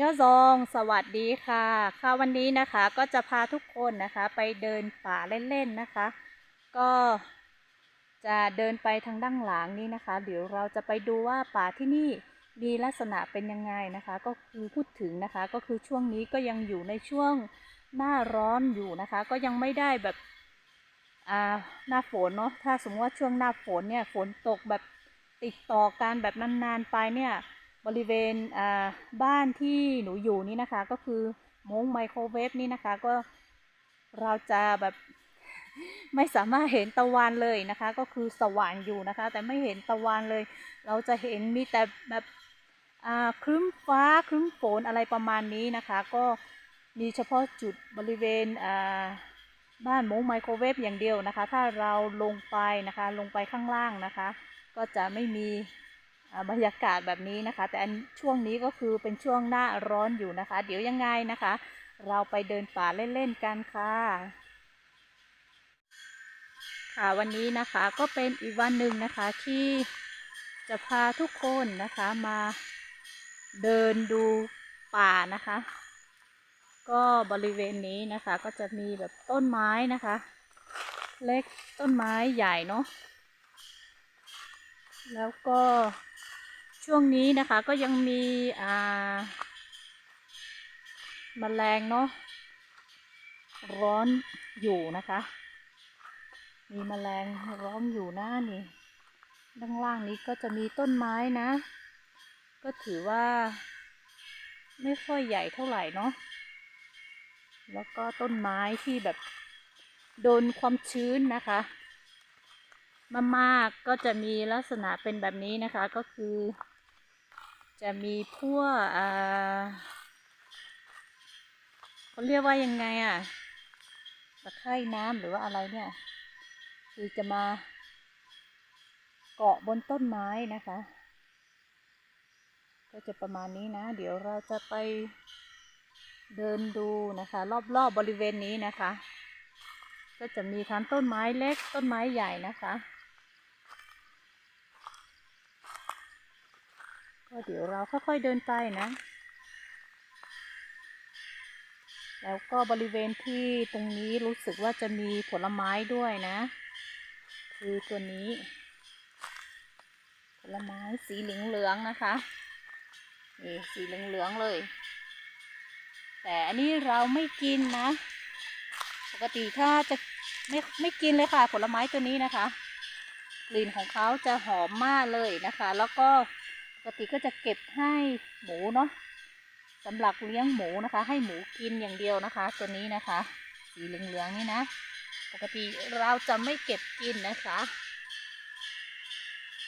ย่อซองสวัสดีค่ะ ค่ะวันนี้นะคะก็จะพาทุกคนนะคะไปเดินป่าเล่นๆนะคะ ก็จะเดินไปทางด้านหลังนี้นะคะ เดี๋ยวเราจะไปดูว่าป่าที่นี่มีลักษณะเป็นยังไงนะคะ ก็คือพูดถึงนะคะ ก็คือช่วงนี้ก็ยังอยู่ในช่วงหน้าร้อนอยู่นะคะ ก็ยังไม่ได้แบบอ่าหน้าฝนเนาะถ้าสมมติว่าช่วงหน้าฝนเนี่ยฝนตกแบบติดต่อกันแบบนานๆไปเนี่ย บริเวณบ้านที่หนูอยู่นี่นะคะ ก็คือมุ้งไมโครเวฟนี่นะคะก็เราจะแบบไม่สามารถเห็นตะวันเลยนะคะ ก็คือสว่างอยู่นะคะ แต่ไม่เห็นตะวันเลย เราจะเห็นมีแต่แบบครึ้มฟ้าครึ้มฝนอะไรประมาณนี้นะคะ ก็มีเฉพาะจุดบริเวณบ้านมุ้งไมโครเวฟอย่างเดียวนะคะ ถ้าเราลงไปนะคะลงไปข้างล่างนะคะ ก็จะไม่มี บรรยากาศแบบนี้นะคะ แต่อันช่วงนี้ก็คือเป็นช่วงหน้าร้อนอยู่นะคะ เดี๋ยวยังไงนะคะ เราไปเดินป่าเล่นๆกันค่ะค่ะวันนี้นะคะก็เป็นอีกวันหนึ่งนะคะที่จะพาทุกคนนะคะมาเดินดูป่านะคะ ก็บริเวณนี้นะคะก็จะมีแบบต้นไม้นะคะ เล็กต้นไม้ใหญ่เนาะแล้วก็ ช่วงนี้นะคะก็ยังมีอ่าแมลงเนาะร้อนอยู่นะคะ มีแมลงร้อนอยู่หน้านี่ด้านล่างนี้ก็จะมีต้นไม้นะ ก็ถือว่า ไม่ค่อยใหญ่เท่าไหร่เนาะแล้วก็ต้นไม้ที่แบบโดนความชื้นนะคะ มากๆก็จะมีลักษณะเป็นแบบนี้นะคะก็คือ จะมีพวกอ่าเขาเรียกว่ายังไงอะตะไคร่น้ำหรือว่าอะไรเนี่ย คือจะมาเกาะบนต้นไม้นะคะ ก็จะประมาณนี้นะ เดี๋ยวเราจะไปเดินดูนะคะ รอบๆบบริเวณนี้นะคะ ก็จะมีทั้งต้นไม้เล็กต้นไม้ใหญ่นะคะ ก็เดี๋ยวเราค่อยๆเดินไปนะ แล้วก็บริเวณที่ตรงนี้รู้สึกว่าจะมีผลไม้ด้วยนะ คือตัวนี้ ผลไม้สีเหลืองๆนะคะนี่สีเหลืองๆเลย แต่อันนี้เราไม่กินนะ ปกติถ้าจะไม่ไม่กินเลยค่ะ ผลไม้ตัวนี้นะคะ กลิ่นของเขาจะหอมมากเลยนะคะ แล้วก็ กติก็จะเก็บให้หมูเนาะสำหรับเลี้ยงหมูนะคะ ให้หมูกินอย่างเดียวนะคะ ตัวนี้นะคะ สีเหลืองๆนี่นะ ปกติเราจะไม่เก็บกินนะคะ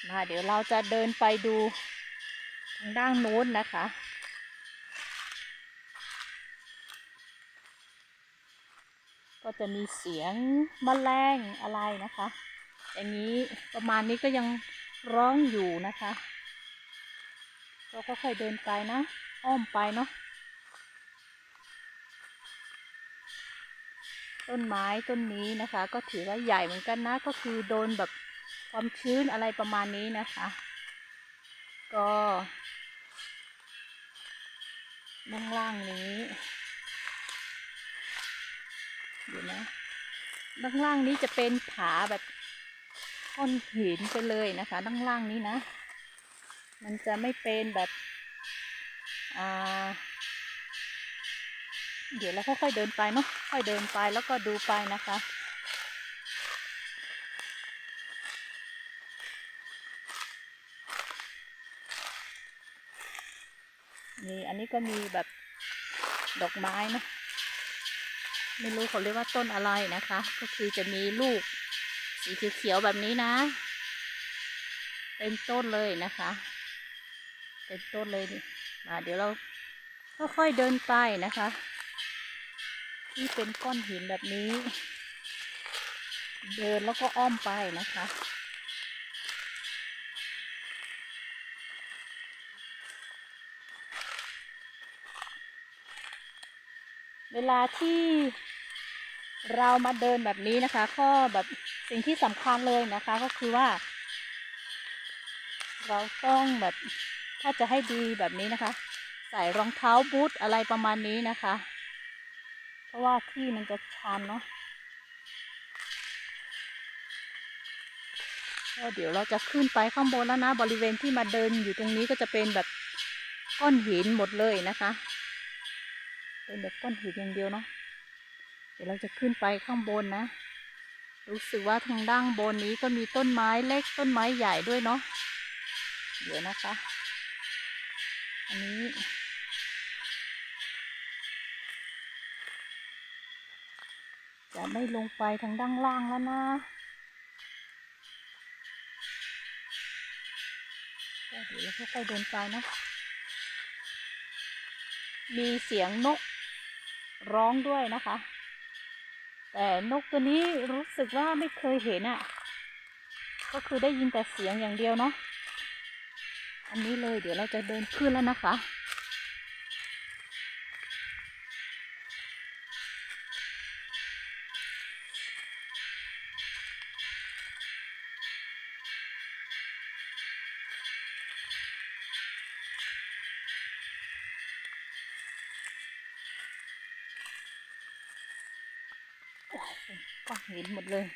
มาเดี๋ยวเราจะเดินไปดูทางด้านโน้นนะคะ ก็จะมีเสียงแมลงอะไรนะคะ อย่างนี้ประมาณนี้ก็ยังร้องอยู่นะคะ ก็ค่อยๆเดินไปนะ อ้อมไปเนาะต้นไม้ต้นนี้นะคะ ก็ถือว่าใหญ่เหมือนกันนะ ก็คือโดนแบบความชื้นอะไรประมาณนี้นะคะ ก็ด้านล่างนี้เดี๋ยวนะด้านล่างนี้จะเป็นผาแบบก้อนหินไปเลยนะคะด้านล่างนี้นะ มันจะไม่เป็นแบบอ่าเดี๋ยวเราค่อยๆเดินไปเนาะค่อยเดินไปแล้วก็ดูไปนะคะนี่อันนี้ก็มีแบบดอกไม้นะไม่รู้เขาเรียกว่าต้นอะไรนะคะ ก็คือจะมีลูกสีเขียวๆแบบนี้นะเต็มต้นเลยนะคะ เต็มต้นเลยนี่มาเดี๋ยวเราค่อยๆเดินไปนะคะ ที่เป็นก้อนหินแบบนี้ เดินแล้วก็อ้อมไปนะคะเวลาที่เรามาเดินแบบนี้นะคะก็แบบสิ่งที่สำคัญเลยนะคะก็คือว่า เราต้องแบบ ถ้าจะให้ดีแบบนี้นะคะ ใส่รองเท้าบูทอะไรประมาณนี้นะคะ เพราะว่าที่มันจะชันเนาะก็เดี๋ยวเราจะขึ้นไปข้างบนแล้วนะ บริเวณที่มาเดินอยู่ตรงนี้ก็จะเป็นแบบก้อนหินหมดเลยนะคะ เป็นแบบก้อนหินอย่างเดียวเนาะเดี๋ยวเราจะขึ้นไปข้างบนนะ รู้สึกว่าทางด้านบนนี้ก็มีต้นไม้เล็กต้นไม้ใหญ่ด้วยเนาะเดี๋ยวนะคะ อันนี้จะไม่ลงไปทางด้านล่างแล้วนะก็เดี๋ยวเราค่อยๆเดินไปนะ มีเสียงนกร้องด้วยนะคะ แต่นกตัวนี้รู้สึกว่าไม่เคยเห็นอะ่ะ ก็คือได้ยินแต่เสียงอย่างเดียวเนาะ อันนี้เลยเดี๋ยวเราจะเดินขึ้นแล้วนะคะ โอ้โหก็เห็นหมดเลย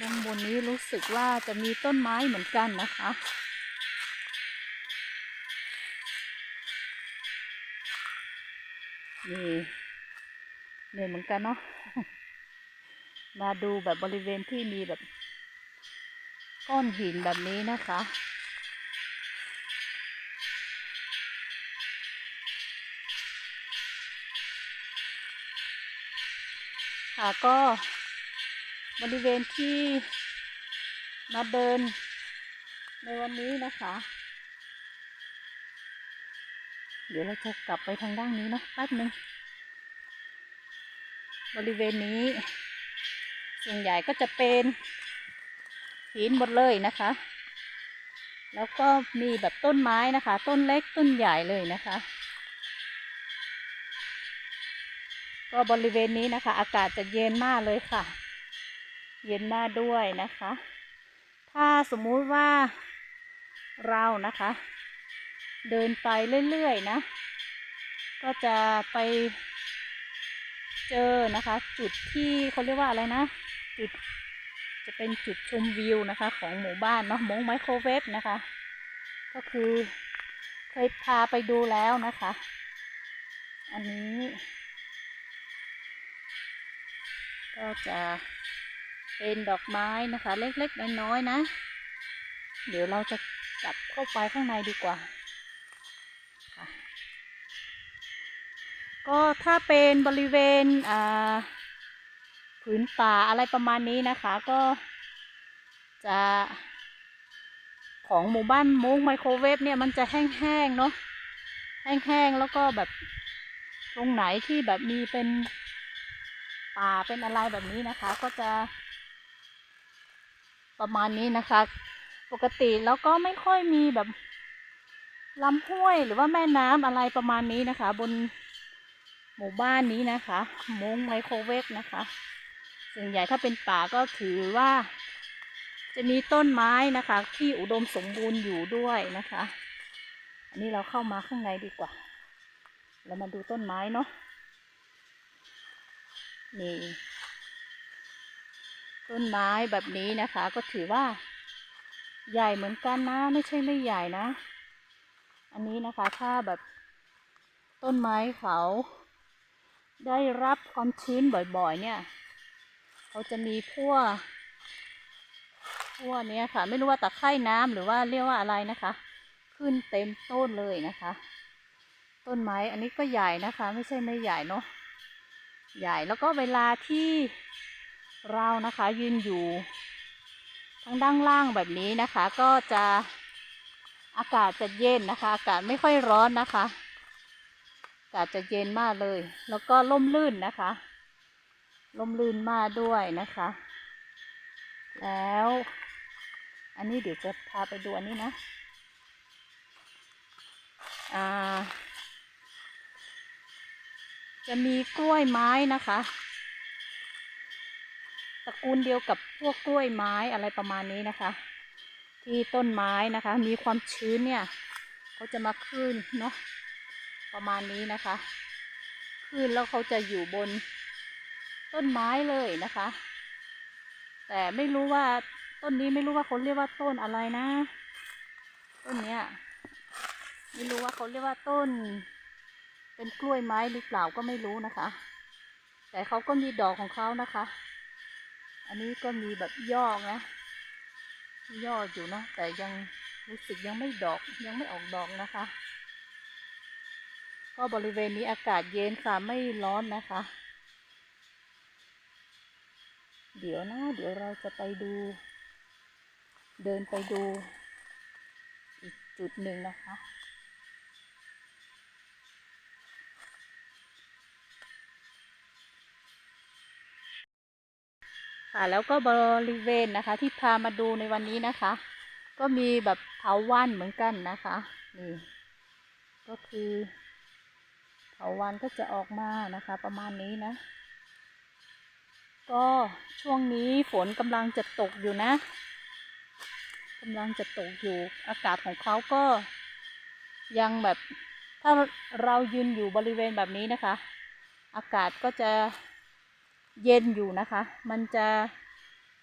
ด้านบนนี้รู้สึกว่าจะมีต้นไม้เหมือนกันนะคะ นี่เนี่ยเหมือนกันเนาะ มาดูแบบบริเวณที่มีแบบก้อนหินแบบนี้นะคะ ค่ะก็ บริเวณที่มาเดินในวันนี้นะคะ เดี๋ยวเราจะกลับไปทางด้านนี้เนาะแป๊บนึง บริเวณนี้ ส่วนใหญ่ก็จะเป็นหินหมดเลยนะคะ แล้วก็มีแบบต้นไม้นะคะ ต้นเล็กต้นใหญ่เลยนะคะ ก็บริเวณนี้นะคะ อากาศจะเย็นมากเลยค่ะ เย็นมากด้วยนะคะ ถ้าสมมุติว่าเรานะคะ เดินไปเรื่อยๆนะ ก็จะไปเจอนะคะ จุดที่เขาเรียกว่าอะไรนะ จุดจะเป็นจุดชมวิวนะคะ ของหมู่บ้านเนาะมงไมโครเวฟนะคะ ก็คือเคยพาไปดูแล้วนะคะ อันนี้ ก็จะ เป็นดอกไม้นะคะ เล็กๆน้อยๆนะ เดี๋ยวเราจะกลับเข้าไปข้างในดีกว่า ก็ถ้าเป็นบริเวณผืนป่าอะไรประมาณนี้นะคะก็จะของหมู่บ้านมุ้งไมโครเวฟเนี่ยมันจะแห้งๆเนาะแห้งๆแล้วก็แบบตรงไหนที่แบบมีเป็นป่าเป็นอะไรแบบนี้นะคะ ก็จะ ประมาณนี้นะคะ ปกติแล้วก็ไม่ค่อยมีแบบลำห้วยหรือว่าแม่น้ำอะไรประมาณนี้นะคะ บนหมู่บ้านนี้นะคะมงไมโครเวฟนะคะ ส่วนใหญ่ถ้าเป็นป่าก็ถือว่า จะมีต้นไม้นะคะ ที่อุดมสมบูรณ์อยู่ด้วยนะคะ อันนี้เราเข้ามาข้างในดีกว่า เรามาดูต้นไม้เนาะนี่ ต้นไม้แบบนี้นะคะ ก็ถือว่า ใหญ่เหมือนกันนะ ไม่ใช่ไม่ใหญ่นะ อันนี้นะคะถ้าแบบต้นไม้เขาได้รับความชื้นบ่อยๆ เนี่ย เขาจะมีพวกพวกเนี้ยค่ะ ไม่รู้ว่าตะไคร่น้ำหรือว่าเรียกว่าอะไรนะคะ ขึ้นเต็มต้นเลยนะคะ ต้นไม้อันนี้ก็ใหญ่นะคะ ไม่ใช่ไม่ใหญ่เนาะใหญ่แล้วก็เวลาที่ เรานะคะยืนอยู่ทางด้านล่างแบบนี้นะคะ ก็จะอากาศจะเย็นนะคะ อากาศไม่ค่อยร้อนนะคะ อากาศจะเย็นมากเลย แล้วก็ร่มรื่นนะคะร่มรื่นมากด้วยนะคะ แล้ว อันนี้เดี๋ยวจะพาไปดูอันนี้นะอ่าจะมีกล้วยไม้นะคะ ระกูลเดียวกับพวกกล้วยไม้อะไรประมาณนี้นะคะ ที่ต้นไม้นะคะ มีความชื้นเนี่ยเขาจะมาขึ้นเนาะประมาณนี้นะคะขึ้นแล้วเขาจะอยู่บนต้นไม้เลยนะคะ แต่ไม่รู้ว่าต้นนี้ไม่รู้ว่าเขาเรียกว่าต้นอะไรนะ ต้นเนี้ยไม่รู้ว่าเขาเรียกว่าต้น เป็นกล้วยไม้หรือเปล่าก็ไม่รู้นะคะ แต่เขาก็มีดอกของเขานะคะ อันนี้ก็มีแบบย่อนะยออยู่เนาะแต่ยังรู้สึกยังไม่ดอกยังไม่ออกดอกนะคะ ก็บริเวณนี้อากาศเย็นค่ะไม่ร้อนนะคะ เดี๋ยวนะ เดี๋ยวเราจะไปดู เดินไปดู อีกจุดหนึ่งนะคะ ค่ะ แล้วก็บริเวณนะคะ ที่พามาดูในวันนี้นะคะ ก็มีแบบเถาวันเหมือนกันนะคะนี่ก็คือเถาวันก็จะออกมานะคะ ประมาณนี้นะ ก็ช่วงนี้ฝนกำลังจะตกอยู่นะกำลังจะตกอยู่อากาศของเขาก็ยังแบบถ้าเรายืนอยู่บริเวณแบบนี้นะคะ อากาศก็จะ เย็นอยู่นะคะ มันจะ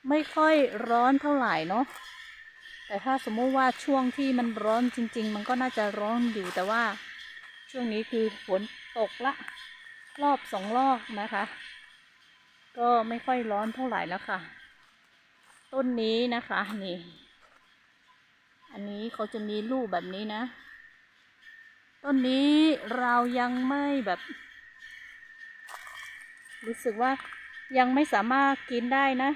ไม่ค่อยร้อนเท่าไหร่เนาะแต่ถ้าสมมุติว่าช่วงที่มันร้อนจริง ๆ มันก็น่าจะร้อนอยู่แต่ว่าช่วงนี้คือฝนตกละ รอบสองรอบนะคะ ก็ไม่ค่อยร้อนเท่าไหร่แล้วค่ะ ต้นนี้นะคะนี่อันนี้เขาจะมีลูกแบบนี้นะ ต้นนี้เรายังไม่แบบ รู้สึกว่า ยังไม่สามารถกินได้นะ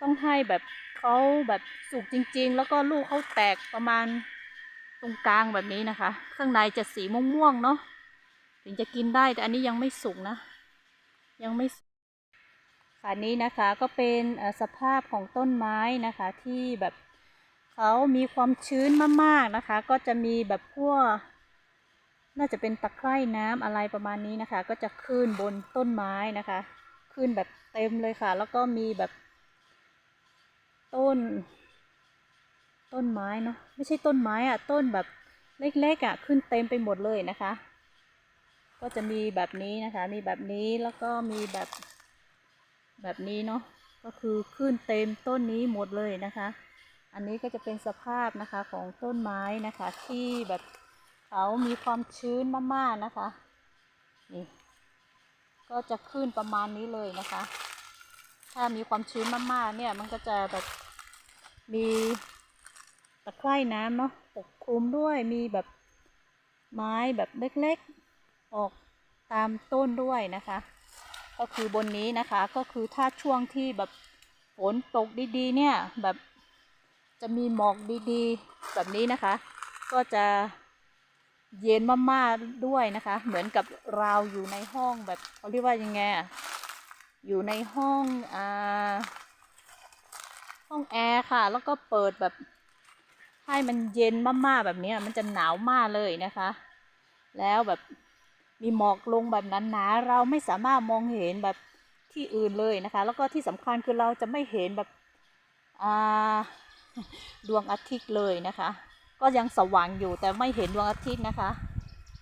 ต้องให้แบบเขาแบบสุกจริง ๆ แล้วก็ลูกเขาแตกประมาณตรงกลางแบบนี้นะคะ ข้างในจะสีม่วงๆเนาะถึงจะกินได้แต่อันนี้ยังไม่สุกนะ ยังไม่สุกค่ะนี้นะคะก็เป็นสภาพของต้นไม้นะคะที่แบบเขามีความชื้นมากๆนะคะ ก็จะมีแบบพวกน่าจะเป็นตะไคร่น้ำอะไรประมาณนี้นะคะ ก็จะขึ้นบนต้นไม้นะคะ ขึ้นแบบเต็มเลยค่ะ แล้วก็มีแบบ ต้น ต้นไม้เนาะไม่ใช่ต้นไม้อะต้นแบบเล็กๆอะขึ้นเต็มไปหมดเลยนะคะ ก็จะมีแบบนี้นะคะ มีแบบนี้แล้วก็มีแบบแบบนี้เนาะก็คือขึ้นเต็มต้นนี้หมดเลยนะคะ อันนี้ก็จะเป็นสภาพนะคะของต้นไม้นะคะ ที่แบบเขามีความชื้นมากๆนะคะนี่ ก็จะขึ้นประมาณนี้เลยนะคะ ถ้ามีความชื้นมากๆเนี่ยมันก็จะแบบมีตะไคร่น้ำเนาะปกคลุมด้วยมีแบบไม้แบบเล็กๆ ออกตามต้นด้วยนะคะ ก็คือบนนี้นะคะก็คือถ้าช่วงที่แบบฝนตกดีๆ เนี่ยแบบจะมีหมอกดีๆ แบบนี้นะคะ ก็จะ เย็นมากๆด้วยนะคะ เหมือนกับเราอยู่ในห้องแบบเขาเรียกว่ายังไงอะอยู่ในห้องอ่าห้องแอร์ค่ะ แล้วก็เปิดแบบให้มันเย็นมากๆแบบนี้มันจะหนาวมากเลยนะคะ แล้วแบบมีหมอกลงแบบนั้นหนาเราไม่สามารถมองเห็นแบบที่อื่นเลยนะคะ แล้วก็ที่สำคัญคือเราจะไม่เห็นแบบดวงอาทิตย์เลยนะคะ ก็ยังสว่างอยู่แต่ไม่เห็นดวงอาทิตย์นะคะ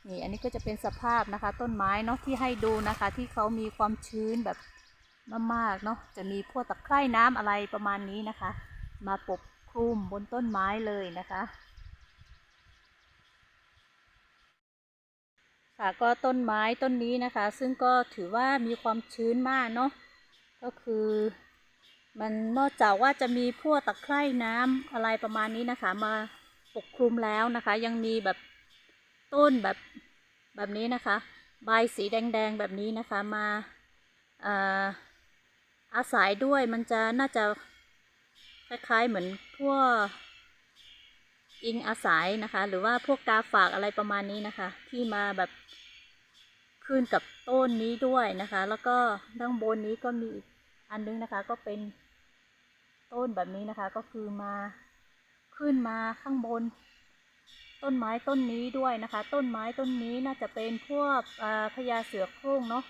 นี่อันนี้ก็จะเป็นสภาพนะคะ ต้นไม้เนาะที่ให้ดูนะคะ ที่เขามีความชื้นแบบมากๆเนาะจะมีพวกตะไคร่น้ำอะไรประมาณนี้นะคะ มาปกคลุมบนต้นไม้เลยนะคะค่ะก็ต้นไม้ต้นนี้นะคะ ซึ่งก็ถือว่ามีความชื้นมากเนาะก็คือมันนอกจากว่าจะมีพวกตะไคร่น้ำอะไรประมาณนี้นะคะมา ปกคลุมแล้วนะคะ ยังมีแบบต้นแบบแบบนี้นะคะ ใบสีแดงๆแบบนี้นะคะมาอาอาศัยด้วยมันจะน่าจะคล้ายๆเหมือนพวกอิงอาศัยนะคะ หรือว่าพวกกาฝากอะไรประมาณนี้นะคะ ที่มาแบบขึ้นกับต้นนี้ด้วยนะคะ แล้วก็ด้านบนนี้ก็มีอีกอันนึงนะคะ ก็เป็นต้นแบบนี้นะคะก็คือมา ขึ้นมาข้างบน ต้นไม้ต้นนี้ด้วยนะคะ ต้นไม้ต้นนี้น่าจะเป็นพวกพญาเสือโคร่งเนาะ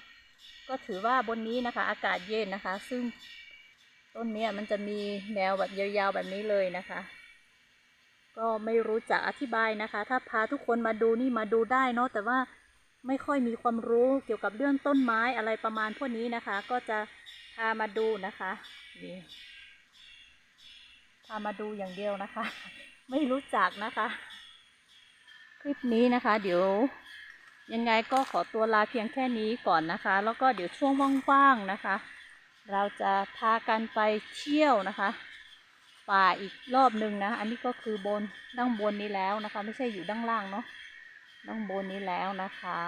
ก็ถือว่าบนนี้นะคะ อากาศเย็นนะคะ ซึ่งต้นเนี้ยมันจะมีแนวแบบยาวๆแบบนี้เลยนะคะ ก็ไม่รู้จะอธิบายนะคะ ถ้าพาทุกคนมาดูนี่มาดูได้เนาะแต่ว่าไม่ค่อยมีความรู้เกี่ยวกับเรื่องต้นไม้อะไรประมาณพวกนี้นะคะ ก็จะพามาดูนะคะนี่ามาดูอย่างเดียวนะคะ ไม่รู้จักนะคะ คลิปนี้นะคะ เดี๋ยวยังไงก็ขอตัวลาเพียงแค่นี้ก่อนนะคะ แล้วก็เดี๋ยวช่วงว่างๆนะคะ เราจะพากันไปเที่ยวนะคะ ป่าอีกรอบหนึ่งนะ อันนี้ก็คือบนด้านบนนี้แล้วนะคะ ไม่ใช่อยู่ด้านล่างเนาะด้านบนนี้แล้วนะคะ